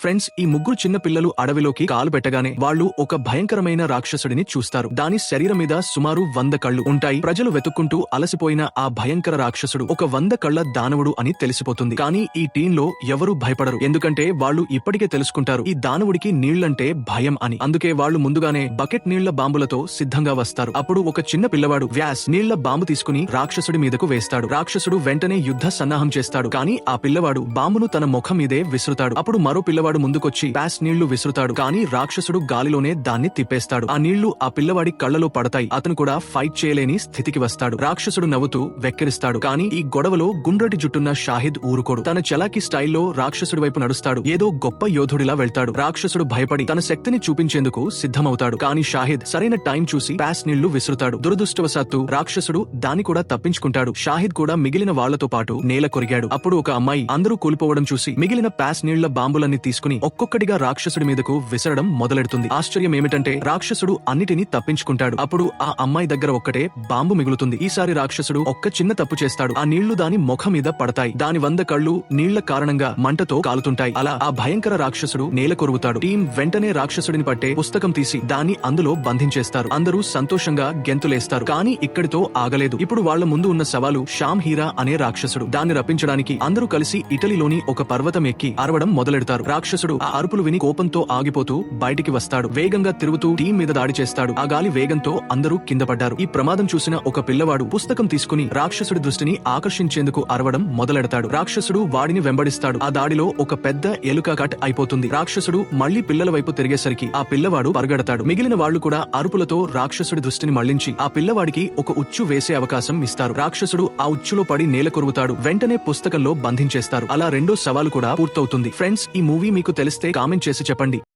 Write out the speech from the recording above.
Friends ఈ ముగ్గురు చిన్న పిల్లలు అడవిలోకి కాలు పెట్టగానే వాళ్ళు ఒక భయంకరమైన రాక్షసుడిని చూస్తారు. దాని శరీరం మీద సుమారు వంద కళ్ళు ఉంటాయి. ప్రజలు వెతుక్కుంటూ అలసిపోయిన ఆ భయంకర రాక్షసుడు ఒక వంద కళ్ళ దానవుడు అని తెలిసిపోతుంది. కానీ ఈ టీమ్లో ఎవరూ భయపడరు. ఎందుకంటే వాళ్ళు ఇప్పటికే తెలుసుకుంటారు ఈ దానవుడికి నీళ్ళంటే భయం అని. అందుకే వాళ్ళు ముందుగానే బకెట్ నీళ్ళ బాంబులతో సిద్ధంగా వస్తారు. అప్పుడు ఒక చిన్న పిల్లవాడు వ్యాస్ నీళ్ళ బాంబు తీసుకుని రాక్షసుడి మీదకు వేస్తాడు. రాక్షసుడు వెంటనే యుద్ధ సన్నాహం చేస్తాడు. కానీ ఆ పిల్లవాడు బాంబును తన ముఖం మీదే విసురుతాడు. అప్పుడు మరో పిల్లవాడు ముందుకొచ్చి ప్యాస్ నీళ్ళు విసురుతాడు. కానీ రాక్షసుడు గాలిలోనే దాన్ని తిప్పేస్తాడు. ఆ నీళ్ళు ఆ పిల్లవాడి కళ్ళలో పడతాయి. అతను కూడా ఫైట్ చేయలేని స్థితికి వస్తాడు. రాక్షసుడు నవ్వుతూ వెక్కిరిస్తాడు. కానీ ఈ గొడవలో గుండ్రటి జుట్టున్న షాహిద్ ఊరుకోడు. తన చలాకి స్టైల్లో రాక్షసుడి వైపు నడుస్తాడు. ఏదో గొప్ప యోధుడిలా వెళ్తాడు. రాక్షసుడు భయపడి తన శక్తిని చూపించేందుకు సిద్ధమవుతాడు. కానీ షాహిద్ సరైన టైం చూసి ప్యాస్ నీళ్ళు విసురుతాడు. దురదృష్టవశాత్తు రాక్షసుడు దాన్ని కూడా తప్పించుకుంటాడు. షాహిద్ కూడా మిగిలిన వాళ్ళతో పాటు నేల కొరిగాడు. అప్పుడు ఒక అమ్మాయి అందరూ కూలిపోవడం చూసి మిగిలిన ప్యాస్ నీళ్ళ బాంబులన్నీ తీసుకు తీసుకుని ఒక్కొక్కటిగా రాక్షసుడి మీదకు విసరడం మొదలెడుతుంది. ఆశ్చర్యం ఏమిటంటే రాక్షసుడు అన్నిటినీ తప్పించుకుంటాడు. అప్పుడు ఆ అమ్మాయి దగ్గర ఒక్కటే బాంబు మిగులుతుంది. ఈసారి రాక్షసుడు ఒక్క చిన్న తప్పు చేస్తాడు. ఆ నీళ్ళు దాని ముఖం మీద పడతాయి. దాని వంద కళ్ళు నీళ్ళ కారణంగా మంటతో కాలుతుంటాయి. అలా ఆ భయంకర రాక్షసుడు నేల కొరువుతాడు టీం వెంటనే రాక్షసుడిని పట్టే పుస్తకం తీసి దాన్ని అందులో బంధించేస్తారు. అందరూ సంతోషంగా గెంతులేస్తారు. కానీ ఇక్కడితో ఆగలేదు. ఇప్పుడు వాళ్ళ ముందు ఉన్న సవాలు షామ్ హీరా అనే రాక్షసుడు. దాన్ని రప్పించడానికి అందరూ కలిసి ఇటలీలోని ఒక పర్వతం ఎక్కి అరవడం మొదలెడతారు. రాక్షసుడు ఆ అరుపులు విని కోపంతో ఆగిపోతూ బయటికి వస్తాడు. వేగంగా తిరుగుతూ టీం మీద దాడి చేస్తాడు. ఆ గాలి వేగంతో అందరూ కింద పడ్డారు. ఈ ప్రమాదం చూసిన ఒక పిల్లవాడు పుస్తకం తీసుకుని రాక్షసుడి దృష్టిని ఆకర్షించేందుకు అరవడం మొదలెడతాడు. రాక్షసుడు వాడిని వెంబడిస్తాడు. ఆ దాడిలో ఒక పెద్ద ఎలుక కట్ అయిపోతుంది. రాక్షసుడు మళ్ళీ పిల్లల వైపు తిరిగేసరికి ఆ పిల్లవాడు పరిగెడతాడు. మిగిలిన వాళ్ళు కూడా అరుపులతో రాక్షసుడి దృష్టిని మళ్ళించి ఆ పిల్లవాడికి ఒక ఉచ్చు వేసే అవకాశం ఇస్తారు. రాక్షసుడు ఆ ఉచ్చులో పడి నేల కొరువుతాడు వెంటనే పుస్తకంలో బంధించేస్తారు. అలా రెండో సవాలు కూడా పూర్తవుతుంది. ఫ్రెండ్స్ ఈ మూవీ మీకు తెలిస్తే కామెంట్ చేసి చెప్పండి.